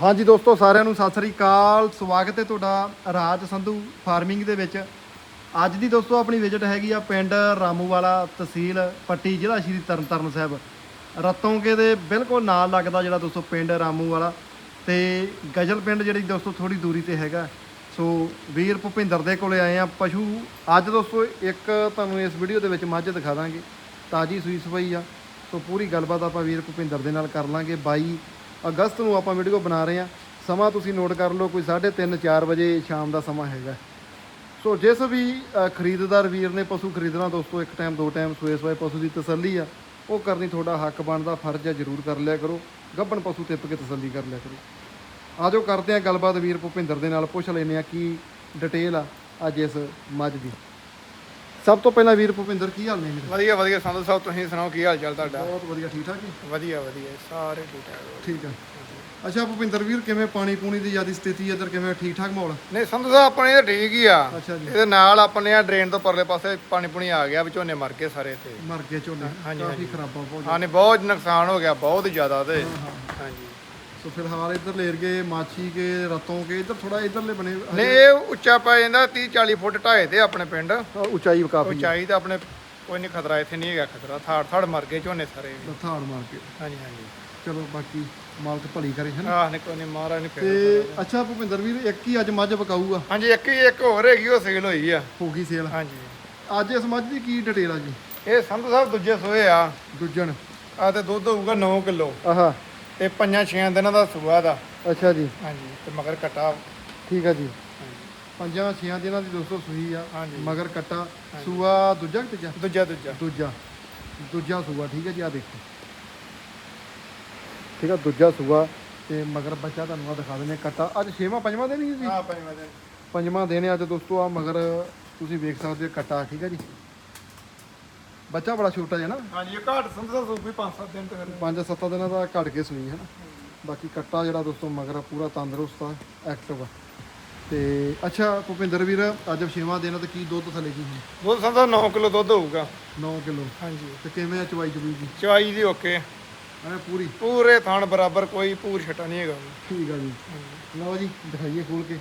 ਹਾਂਜੀ ਦੋਸਤੋ, ਸਾਰਿਆਂ ਨੂੰ ਸਤਿ ਸ੍ਰੀ ਅਕਾਲ। ਸਵਾਗਤ ਹੈ ਤੁਹਾਡਾ ਰਾਜ ਸੰਧੂ ਫਾਰਮਿੰਗ ਦੇ ਵਿੱਚ। ਅੱਜ ਦੀ ਦੋਸਤੋ, ਆਪਣੀ ਵਿਜ਼ਿਟ ਹੈਗੀ ਆ ਪਿੰਡ ਰਾਮੂਵਾਲਾ ਤਹਿਸੀਲ ਪੱਟੀ, ਜ਼ਿਲ੍ਹਾ ਸ਼੍ਰੀ ਤਰਨਤਾਰਨ ਸਾਹਿਬ। ਰਤੋਂਕੇ ਦੇ ਬਿਲਕੁਲ ਨਾਲ ਲੱਗਦਾ ਜਿਹੜਾ ਦੋਸਤੋ, ਪਿੰਡ ਰਾਮੂਵਾਲਾ ਤੇ ਗਜਲ ਪਿੰਡ ਜਿਹੜੀ ਦੋਸਤੋ ਥੋੜੀ ਦੂਰੀ ਤੇ ਹੈਗਾ। ਸੋ ਵੀਰ ਭੁਪਿੰਦਰ ਦੇ ਕੋਲੇ ਆਏ ਆ ਪਸ਼ੂ। ਅੱਜ ਦੋਸਤੋ, ਇੱਕ ਤੁਹਾਨੂੰ ਇਸ ਵੀਡੀਓ ਦੇ ਵਿੱਚ ਮੱਝ ਦਿਖਾ ਦਾਂਗੇ। ਤਾਜੀ ਸੂਈ ਸਵਾਈ ਆ। ਸੋ ਪੂਰੀ ਗੱਲਬਾਤ ਆਪਾਂ ਵੀਰ ਭੁਪਿੰਦਰ ਦੇ ਨਾਲ ਕਰ ਲਾਂਗੇ। ਬਾਈ ਅਗਸਤ ਨੂੰ ਆਪਾਂ ਵੀਡੀਓ ਬਣਾ ਰਹੇ ਹਾਂ। ਸਮਾਂ ਤੁਸੀਂ ਨੋਟ ਕਰ ਲਓ ਕੋਈ 3:30 4 ਵਜੇ ਸ਼ਾਮ ਦਾ ਸਮਾਂ ਹੈਗਾ। ਸੋ ਜਿਸ ਵੀ ਖਰੀਦਦਾਰ ਵੀਰ ਨੇ ਪਸ਼ੂ ਖਰੀਦਣਾ, ਦੋਸਤੋ, ਇੱਕ ਟਾਈਮ ਦੋ ਟਾਈਮ ਸੋਏ ਸੋਏ ਪਸ਼ੂ ਦੀ ਤਸੱਲੀ ਆ। ਉਹ ਕਰਨੀ ਤੁਹਾਡਾ ਹੱਕ ਬਣਦਾ, ਫਰਜ਼ ਹੈ ਜ਼ਰੂਰ ਕਰ ਲਿਆ ਕਰੋ। ਗੱਭਣ ਪਸ਼ੂ ਤਿੱਪ ਕੇ ਤਸੱਲੀ ਕਰ ਲਿਆ ਕਰੋ। ਆਜੋ, ਕਰਦੇ ਆ ਗੱਲਬਾਤ ਵੀਰ ਭੁਪਿੰਦਰ ਦੇ ਨਾਲ, ਪੁੱਛ ਲੈਨੇ ਆ ਕੀ ਡਿਟੇਲ ਆ ਅੱਜ ਇਸ ਮੱਝ ਦੀ। ਸਭ ਤੋਂ ਪਹਿਲਾਂ ਵੀਰ ਭੁਪਿੰਦਰ ਕੀ ਹਾਲ ਨੇ ਮੇਰੇ ਵਧੀਆ ਵਧੀਆ। ਸੰਧੂ ਸਾਹਿਬ ਤੁਸੀਂ ਸੁਣਾਓ ਕੀ ਹਾਲ ਚਾਲ ਤੁਹਾਡਾ? ਬਹੁਤ ਵਧੀਆ ਠੀਕ ਠਾਕ ਜੀ? ਵਧੀਆ ਵਧੀਆ। ਸਾਰੇ ਠੀਕ ਠਾਕ। ਠੀਕ ਆ ਅੱਛਾ ਭੁਪਿੰਦਰ ਵੀਰ ਕਿਵੇਂ ਪਾਣੀ ਪੂਣੀ ਦੀ ਜ਼ਿਆਦਾ ਸਥਿਤੀ ਇੱਧਰ ਕਿਵੇਂ ਠੀਕ ਠਾਕ ਮਾਹੌਲ? ਨਹੀਂ ਸੰਧੂ ਸਾਹਿਬ ਆਪਣੇ ਇਹ ਠੀਕ ਹੀ ਆ। ਅੱਛਾ ਜੀ। ਇਹਦੇ ਨਾਲ ਆਪਣੇ ਆ ਡਰੇਨ ਤੋਂ ਪਰਲੇ ਪਾਸੇ ਪਾਣੀ ਪੁਣੀ ਆ ਗਿਆ ਵਿਚੋਨੇ ਮਰ ਗਏ ਸਾਰੇ ਤੇ ਮਰ ਗਏ ਝੋਨੇ। ਹਾਂਜੀ, ਕਾਫੀ ਖਰਾਬਾ ਬਹੁਤ ਹਾਂ ਨਹੀਂ ਬਹੁਤ ਨੁਕਸਾਨ ਹੋ ਗਿਆ ਬਹੁਤ ਜ਼ਿਆਦਾ ਤੇ। ਹਾਂਜੀ। ਸੋ ਫਿਲਹਾਲ ਇੱਧਰ ਲੇਰ ਗਏ ਮਾਛੀ ਕੇ ਰਤੋਂ ਕੇ ਇੱਧਰ ਥੋੜਾ ਇੱਧਰਲੇ ਬਣੇ ਨਹੀਂ ਇਹ ਉੱਚਾ ਪੈ ਜਾਂਦਾ 30 40 ਫੁੱਟ ਢਾਏ ਤੇ ਆਪਣੇ ਪਿੰਡ। ਉਚਾਈ ਕਾਫੀ ਉਚਾਈ ਤਾਂ ਆਪਣੇ ਕੋਈ ਨਹੀਂ ਖਤਰਾ ਇੱਥੇ ਨਹੀਂ ਹੈਗਾ ਖਤਰਾ। ਥਾੜ ਥਾੜ ਮਰ ਗਏ ਝੋਨੇ ਸਾਰੇ। ਥਾੜ ਮਾਰ ਕੇ ਹਾਂਜੀ ਹਾਂਜੀ। ਚਲੋ ਬਾਕੀ ਮਾਲਕ ਭਲੀ ਕਰੇ ਹੈ ਨਾ? ਆਹ ਨਹੀਂ ਕੋਈ ਨਹੀਂ ਮਹਾਰਾਜ ਨੇ ਤੇ ਫੇਰ ਅੱਛਾ ਭੁਪਿੰਦਰ ਵੀਰ ਇੱਕ ਹੀ ਅੱਜ ਮੱਝ ਬਕਾਊਗਾ ਹਾਂਜੀ ਇੱਕ ਹੀ ਇੱਕ ਹੋਰ ਹੈਗੀ ਉਹ ਸੇਲ ਹੋਈ ਆ। ਹੋ ਗਈ ਸੇਲ। ਹਾਂਜੀ। ਅੱਜ ਇਸ ਮੱਝ ਦੀ ਕੀ ਡਿਟੇਲ ਆ ਜੀ? ਇਹ ਸੰਧੂ ਸਾਹਿਬ ਦੂਜੇ ਸੋਏ ਆ। ਦੂਜਣ। ਆ ਤੇ ਦੁੱਧ ਹੋਊਗਾ 9 ਕਿਲੋ। ਆਹਾ। ਤੇ ਪੰਜਾਂ ਛੇਆਂ ਦਿਨਾਂ ਦਾ ਸੂਆ ਦਾ। ਅੱਛਾ ਜੀ। ਹਾਂਜੀ ਤੇ ਮਗਰ ਕਟਾ। ਠੀਕ ਆ ਜੀ। ਪੰਜਾਂ ਛੇਆਂ ਦਿਨਾਂ ਦੀ ਦੋਸਤੋ ਸੂਈ ਆ ਹਾਂਜੀ। ਮਗਰ ਕੱਟਾ। ਸੂਆ ਦੂਜਾ ਕਿ ਤੀਜਾ? ਦੂਜਾ ਦੂਜਾ। ਦੂਜਾ। ਦੂਜਾ ਸੂਆ ਠੀਕ ਹੈ ਜੀ ਆ ਦੇਖੋ। ਠੀਕ ਆ ਦੂਜਾ ਸੂਆ ਤੇ ਮਗਰ ਬੱਚਾ ਤੁਹਾਨੂੰ ਆ ਦਿਖਾ ਦਿੰਦੇ ਹਾਂ ਕੱਟਾ। ਅੱਜ ਛੇਵਾਂ ਪੰਜਵਾਂ ਦਿਨ ਹੀ ਜੀ ਹਾਂ ਪੰਜਵਾਂ ਦਿਨ। ਪੰਜਵਾਂ ਦਿਨ ਹੈ ਅੱਜ ਦੋਸਤੋ ਆ ਮਗਰ ਤੁਸੀਂ ਵੇਖ ਸਕਦੇ ਹੋ ਕੱਟਾ ਠੀਕ ਹੈ ਜੀ। ਬੱਚਾ ਬੜਾ ਛੋਟਾ ਜਿਹਾ ਨਾ। ਹਾਂਜੀ ਇਹ ਘਾਟ ਸੰਧੂ ਸੂਪੀ 5-7 ਦਿਨ ਤੇ ਫਿਰ ਪੰਜ ਸੱਤ ਦਿਨਾਂ ਦਾ ਘੜ ਕੇ ਸੂਈ ਹੈ ਨਾ। ਬਾਕੀ ਕੱਟਾ ਜਿਹੜਾ ਦੋਸਤੋ ਮਗਰ ਪੂਰਾ ਤੰਦਰੁਸਤ ਆ ਐਕਟਿਵ ਆ। ਤੇ ਅੱਛਾ ਭੁਪਿੰਦਰ ਵੀਰ ਅੱਜ ਛੇਵਾਂ ਦਿਨ ਤੇ ਕੀ ਦੁੱਧ ਥੱਲੇ ਕੀ ਹੈ? ਦੁੱਧ ਸੰਧੂ 9 ਕਿਲੋ ਦੁੱਧ ਹੋਊਗਾ। 9 ਕਿਲੋ। ਹਾਂਜੀ। ਤੇ ਕਿਵੇਂ ਆ ਚਵਾਈ ਚਬੂਈ ਜੀ ਚਵਾਈ ਦੀ ਓਕੇ। ਐ ਪੂਰੀ? ਪੂਰੇ ਥਾਣ ਬਰਾਬਰ ਕੋਈ ਪੂਰ ਛਟਾ ਨਹੀਂ ਹੈਗਾ। ਠੀਕ ਆ ਜੀ। ਲਓ ਜੀ ਦਿਖਾਈਏ ਖੋਲ ਕੇ।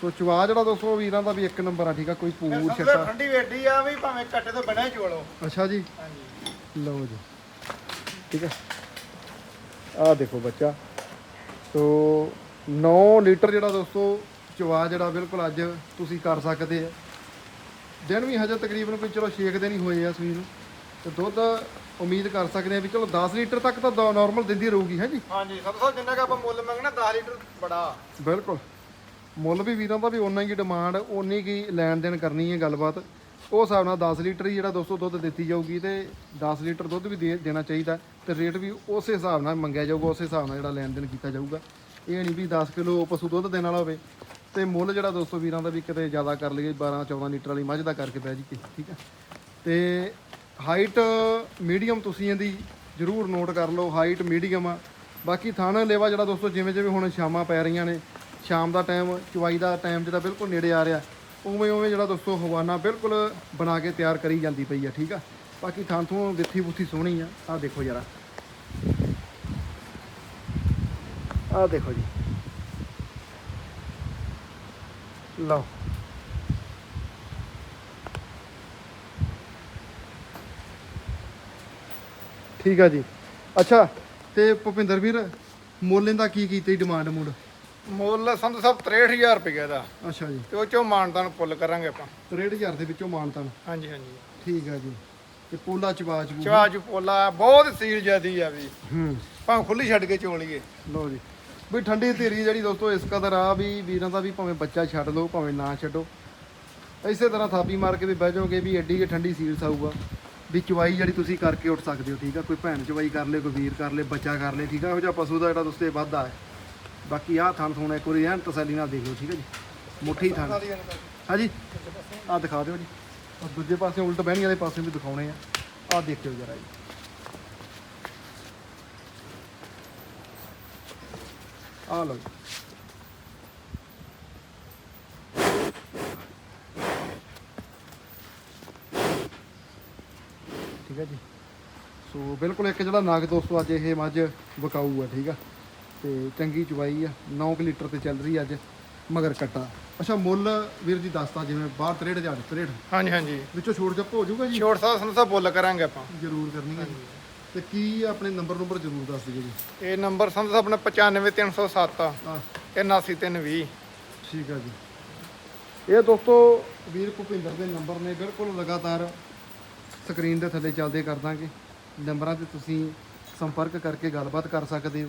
ਸੋ ਚਵਾ ਜਿਹੜਾ ਦੋਸਤੋ ਵੀਰਾਂ ਦਾ ਵੀ ਇੱਕ ਨੰਬਰ ਆ ਠੀਕ ਆ ਕੋਈ ਪੂਰ ਛੱਟਾ। ਠੰਡੀ ਵੇਡੀ ਆ ਵੀ ਭਾਵੇਂ ਕੱਟੇ ਤੋਂ ਬਣਾ ਚੋਲੋ ਅੱਛਾ ਜੀ। ਹਾਂਜੀ। ਲਓ ਜੀ। ਠੀਕ ਹੈ ਆ ਦੇਖੋ ਬੱਚਾ। ਸੋ 9 ਲੀਟਰ ਜਿਹੜਾ ਦੋਸਤੋ ਚਵਾ ਜਿਹੜਾ ਬਿਲਕੁਲ ਅੱਜ ਤੁਸੀਂ ਕਰ ਸਕਦੇ ਆ। ਦਿਨ ਵੀ ਹਜੇ ਤਕਰੀਬਨ ਕੋਈ ਚਲੋ 6 ਦਿਨ ਹੀ ਹੋਏ ਆ ਸੂਈ ਨੂੰ। ਤੇ ਦੁੱਧ ਉਮੀਦ ਕਰ ਸਕਦੇ ਆ ਵੀ ਚਲੋ 10 ਲੀਟਰ ਤੱਕ ਤਾਂ ਨਾਰਮਲ ਦਿੰਦੀ ਰਹੂਗੀ ਹੈ ਜੀ? ਹਾਂਜੀ ਸੰਧੂ ਸਾਹਿਬ ਜਿੰਨਾ ਕਿ ਆਪਾਂ ਮੁੱਲ ਮੰਗਣਾ 10 ਲੀਟਰ ਬੜਾ। ਬਿਲਕੁਲ। ਮੁੱਲ ਵੀ ਵੀਰਾਂ ਦਾ ਵੀ ਓਨਾ ਹੀ ਡਿਮਾਂਡ ਓਨੀ ਕੀ ਲੈਣ ਦੇਣ ਕਰਨੀ ਹੈ ਗੱਲਬਾਤ। ਉਹ ਹਿਸਾਬ ਨਾਲ 10 ਲੀਟਰ ਹੀ ਜਿਹੜਾ ਦੋਸਤੋ ਦੁੱਧ ਦਿੱਤੀ ਜਾਊਗੀ ਤੇ 10 ਲੀਟਰ ਦੁੱਧ ਵੀ ਦੇ- ਦੇਣਾ ਚਾਹੀਦਾ ਤੇ ਰੇਟ ਵੀ ਉਸੇ ਹਿਸਾਬ ਨਾਲ ਮੰਗਿਆ ਜਾਊਗਾ, ਉਸੇ ਹਿਸਾਬ ਨਾਲ ਜਿਹੜਾ ਲੈਣ ਦੇਣ ਕੀਤਾ ਜਾਊਗਾ। ਇਹ ਨਹੀਂ ਵੀ 10 ਕਿਲੋ ਪਸ਼ੂ ਦੁੱਧ ਦੇਣ ਵਾਲਾ ਹੋਵੇ ਤੇ ਮੁੱਲ ਜਿਹੜਾ ਦੋਸਤੋ ਵੀਰਾਂ ਦਾ ਵੀ ਕਿਤੇ ਜ਼ਿਆਦਾ ਕਰ ਲਈਏ 12 14 ਲੀਟਰ ਵਾਲੀ ਮੱਝ ਦਾ ਕਰਕੇ ਪੈ ਜੀ ਠੀਕ ਹੈ ਤੇ ਹਾਈਟ ਮੀਡੀਅਮ ਤੁਸੀਂ ਇਹਦੀ ਜ਼ਰੂਰ ਨੋਟ ਕਰ ਲਓ ਹਾਈਟ ਮੀਡੀਅਮ ਆ। ਬਾਕੀ ਥਣ ਲੇਵਾ ਜਿਹੜਾ ਦੋਸਤੋ ਜਿਵੇਂ ਜਿਵੇਂ ਹੁਣ ਸ਼ਾਮਾਂ ਪੈ ਰਹੀਆਂ ਨੇ ਸ਼ਾਮ ਦਾ ਟਾਈਮ ਚਵਾਈ ਦਾ ਟਾਈਮ ਜਿਹੜਾ ਬਿਲਕੁਲ ਨੇੜੇ ਆ ਰਿਹਾ। ਉਵੇਂ ਉਵੇਂ ਜਿਹੜਾ ਦੋਸਤੋ ਹਵਾਨਾ ਬਿਲਕੁਲ ਬਣਾ ਕੇ ਤਿਆਰ ਕਰੀ ਜਾਂਦੀ ਪਈ ਆ, ਠੀਕ ਆ? ਬਾਕੀ ਥਾਂ ਥੋਂ ਦਿੱਥੀ ਬੁੱਥੀ ਸੋਹਣੀ ਆ। ਆਹ ਦੇਖੋ ਜਰਾ। ਆਹ ਦੇਖੋ ਜੀ। ਲਓ। ਠੀਕ ਆ ਜੀ। ਅੱਛਾ, ਤੇ ਭੁਪਿੰਦਰ ਵੀਰ, ਮੁੱਲ ਦਾ ਕੀ ਕੀਤੀ ਡਿਮਾਂਡ ਮੂਡ ਮੁੱਲ ਸੰਧੂ ਸਾਹਿਬ 63000 ਰੁਪਏ ਦਾ। ਅੱਛਾ ਜੀ। ਤੇ ਉਹ ਚੋਂ ਮਾਨਤਾਨ ਪੁੱਲ ਕਰਾਂਗੇ ਆਪਾਂ। 63000 ਦੇ ਵਿੱਚੋਂ ਮਾਨਤਾਨ। ਹਾਂਜੀ ਹਾਂਜੀ। ਠੀਕ ਆ ਜੀ। ਤੇ ਪੋਲਾ ਚਵਾ ਚਬੂ ਚਵਾ ਚੁ ਪੋਲਾ ਬਹੁਤ ਸੀਲ ਜਿਆਦੀ ਆ ਵੀ। ਹੂੰ। ਭਾਵੇਂ ਖੁੱਲੀ ਛੱਡ ਕੇ ਚੋਲੀਏ ਲਓ ਜੀ। ਵੀ ਠੰਡੀ ਧੀਰੀ ਜਿਹੜੀ ਦੋਸਤੋ ਇਸ ਕਦਰ ਆ ਵੀ ਵੀਰਾਂ ਦਾ ਵੀ ਭਾਵੇਂ ਬੱਚਾ ਛੱਡ ਲਓ ਭਾਵੇਂ ਨਾ ਛੱਡੋ। ਇਸੇ ਤਰ੍ਹਾਂ ਥਾਪੀ ਮਾਰ ਕੇ ਵੀ ਬਹਿ ਜਾਓਗੇ ਵੀ ਐਡੀ ਕਿ ਠੰਡੀ ਸੀਲ ਸਾਊਗਾ। ਵੀ ਚਵਾਈ ਜਿਹੜੀ ਤੁਸੀਂ ਕਰਕੇ ਉੱਠ ਸਕਦੇ ਹੋ ਠੀਕ ਆ? ਕੋਈ ਭੈਣ ਚਵਾਈ ਕਰ ਲੇ ਕੋਈ ਵੀਰ ਕਰ ਲੇ ਬੱਚਾ ਕਰ ਲੇ ਠੀਕ ਆ? ਇਹੋ ਜਿਹਾ ਪਸ਼ੂ ਦਾ ਜਿਹੜਾ ਦੋਸਤੇ ਵਾਧਾ ਹੈ। ਬਾਕੀ ਆਹ ਥਣ ਥੋਣਾ ਇੱਕ ਵਾਰੀ ਐਨ ਤਸੱਲੀ ਨਾਲ ਦੇਖ ਲਓ ਠੀਕ ਹੈ ਜੀ? ਮੁੱਠੀ ਥਣ। ਹਾਂਜੀ? ਆਹ ਦਿਖਾ ਦਿਓ ਜੀ। ਆਹ ਦੂਜੇ ਪਾਸੇ ਉਲਟ ਬਹਿਣੀ ਵਾਲੇ ਪਾਸੇ ਵੀ ਦਿਖਾਉਣੇ ਆ। ਆਹ ਦੇਖਿਓ ਜਰਾ ਜੀ। ਆਹ ਲਓ ਜੀ। ਠੀਕ ਹੈ ਜੀ? ਸੋ ਬਿਲਕੁਲ ਇੱਕ ਜਿਹੜਾ ਨਾਗ ਦੋਸਤੋ ਅੱਜ ਇਹ ਮੱਝ ਵਿਕਾਊ ਆ ਠੀਕ ਆ? ਤੇ ਚੰਗੀ ਚਵਾਈ ਆ 9 ਲੀਟਰ ਤੇ ਚੱਲ ਰਹੀ ਅੱਜ ਮਗਰ ਕੱਟਾ। ਅੱਛਾ ਮੁੱਲ ਵੀਰ ਜੀ ਦੱਸਤਾ ਜਿਵੇਂ ਬਾਹਰ 63000 63 ਹਾਂਜੀ ਹਾਂਜੀ। ਵਿੱਚੋਂ ਛੋੜ ਜੱਪ ਹੋ ਜਾਊਗਾ ਜੀ? ਛੋਟ ਸਾਹਿਬ ਸਾਨੂੰ ਤਾਂ ਬੁੱਲ ਕਰਾਂਗੇ ਆਪਾਂ। ਜ਼ਰੂਰ ਕਰਨੀ ਹੈ ਜੀ। ਤੇ ਕੀ ਆਪਣੇ ਨੰਬਰ ਨੰਬਰ ਜ਼ਰੂਰ ਦੱਸ ਦਿਓ ਜੀ। ਇਹ ਨੰਬਰ ਸਾਨੂੰ ਆਪਣਾ 95307 ਆ। ਤੇ 89320 ਠੀਕ ਆ ਜੀ। ਇਹ ਦੋਸਤੋ ਵੀਰ ਭੁਪਿੰਦਰ ਦੇ ਨੰਬਰ ਨੇ ਬਿਲਕੁਲ ਲਗਾਤਾਰ ਸਕਰੀਨ ਦੇ ਥੱਲੇ ਚੱਲਦੇ ਕਰ ਦਾਂਗੇ ਨੰਬਰਾਂ ਤੇ ਤੁਸੀਂ ਸੰਪਰਕ ਕਰਕੇ ਗੱਲਬਾਤ ਕਰ ਸਕਦੇ ਹੋ।